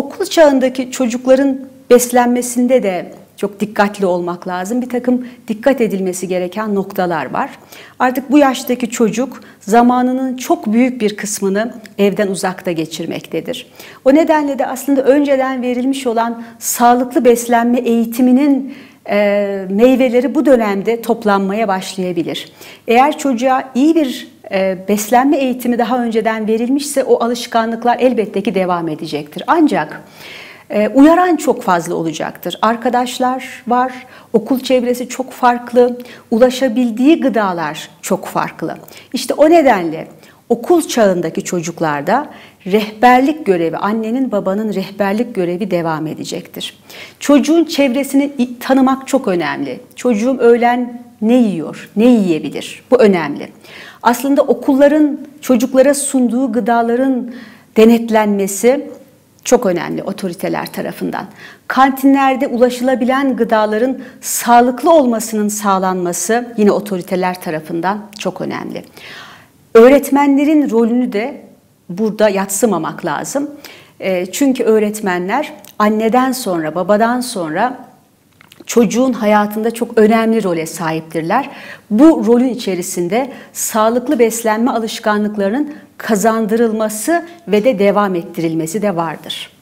Okul çağındaki çocukların beslenmesinde de çok dikkatli olmak lazım. Bir takım dikkat edilmesi gereken noktalar var. Artık bu yaştaki çocuk zamanının çok büyük bir kısmını evden uzakta geçirmektedir. O nedenle de aslında önceden verilmiş olan sağlıklı beslenme eğitiminin e, meyveleri bu dönemde toplanmaya başlayabilir. Eğer çocuğa iyi bir beslenme eğitimi daha önceden verilmişse o alışkanlıklar elbette ki devam edecektir. Ancak e, uyaran çok fazla olacaktır. Arkadaşlar var, okul çevresi çok farklı, ulaşabildiği gıdalar çok farklı. İşte o nedenle okul çağındaki çocuklarda rehberlik görevi, annenin babanın rehberlik görevi devam edecektir. Çocuğun çevresini tanımak çok önemli. Çocuğum öğlen ne yiyor, ne yiyebilir? Bu önemli. Aslında okulların çocuklara sunduğu gıdaların denetlenmesi çok önemli otoriteler tarafından. Kantinlerde ulaşılabilen gıdaların sağlıklı olmasının sağlanması yine otoriteler tarafından çok önemli. Öğretmenlerin rolünü de burada yatsımamak lazım. Çünkü öğretmenler anneden sonra, babadan sonra çocuğun hayatında çok önemli role sahiptirler. Bu rolün içerisinde sağlıklı beslenme alışkanlıklarının kazandırılması ve de devam ettirilmesi de vardır.